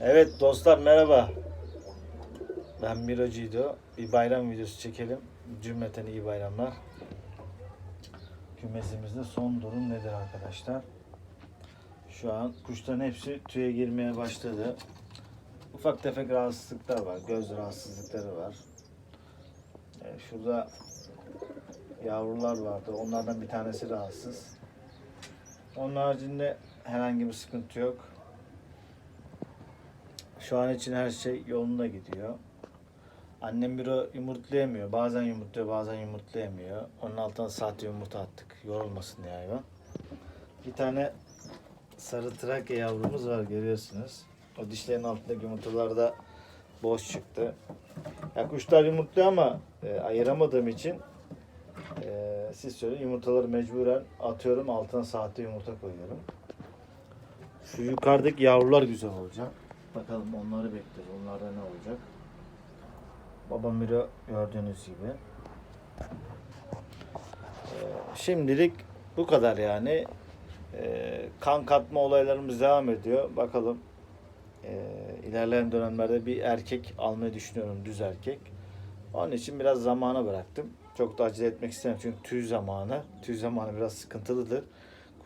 Evet dostlar merhaba. Ben Miro Cido. Bir bayram videosu çekelim. Cümleten iyi bayramlar. Kümesimizde son durum nedir arkadaşlar? Şu an kuşların hepsi tüye girmeye başladı. Ufak tefek rahatsızlıklar var. Göz rahatsızlıkları var. Ee, şurada yavrular vardı. Onlardan bir tanesi rahatsız. Onun haricinde herhangi bir sıkıntı yok. Şu an için her şey yolunda gidiyor. Annem bir yumurtlayamıyor. Bazen yumurtluyor, bazen yumurtlayamıyor. Onun altına sahte yumurta attık. Yorulmasın diye hayvan. Bir tane sarı trakya yavrumuz var görüyorsunuz. O dişlerin altındaki yumurtalar da boş çıktı. Ya kuşlar yumurtluyor ama e, ayıramadığım için e, siz söyleyin yumurtaları mecburen atıyorum altına sahte yumurta koyuyorum. Şu yukarıdaki yavrular güzel olacak. Bakalım onları bekliyoruz. Onlarda ne olacak? Baba Miro gördüğünüz gibi. Ee, şimdilik bu kadar yani. Ee, kan katma olaylarımız devam ediyor. Bakalım ee, ilerleyen dönemlerde bir erkek almayı düşünüyorum. Düz erkek. Onun için biraz zamana bıraktım. Çok da acele etmek istemiyorum çünkü tüy zamanı. Tüy zamanı biraz sıkıntılıdır.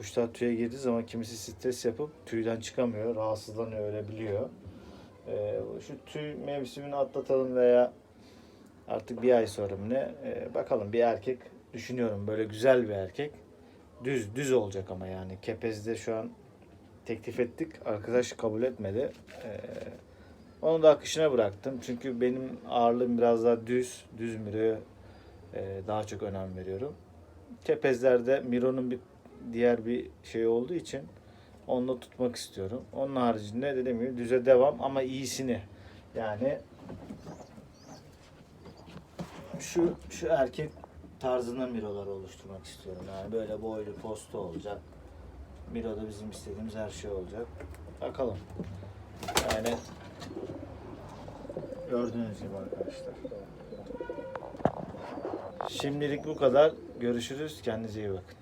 Kuşlar tüye girdiği zaman kimisi stres yapıp tüyden çıkamıyor, rahatsızlanıyor, ölebiliyor. Ee, şu tüy mevsimini atlatalım veya artık bir ay sonra mı ne ee, bakalım bir erkek düşünüyorum böyle güzel bir erkek. Düz düz olacak ama yani kepezde şu an teklif ettik. Arkadaş kabul etmedi. Ee, onu da akışına bıraktım. Çünkü benim ağırlığım biraz daha düz, düz miroya e, daha çok önem veriyorum. Kepezlerde mironun bir diğer bir şey olduğu için onu da tutmak istiyorum. Onun haricinde dediğim gibi düze devam ama iyisini. Yani şu şu erkek tarzında mirolar oluşturmak istiyorum. Yani böyle boylu posta olacak. Miro'da bizim istediğimiz her şey olacak. Bakalım. Yani gördüğünüz gibi arkadaşlar. Şimdilik bu kadar. Görüşürüz. Kendinize iyi bakın.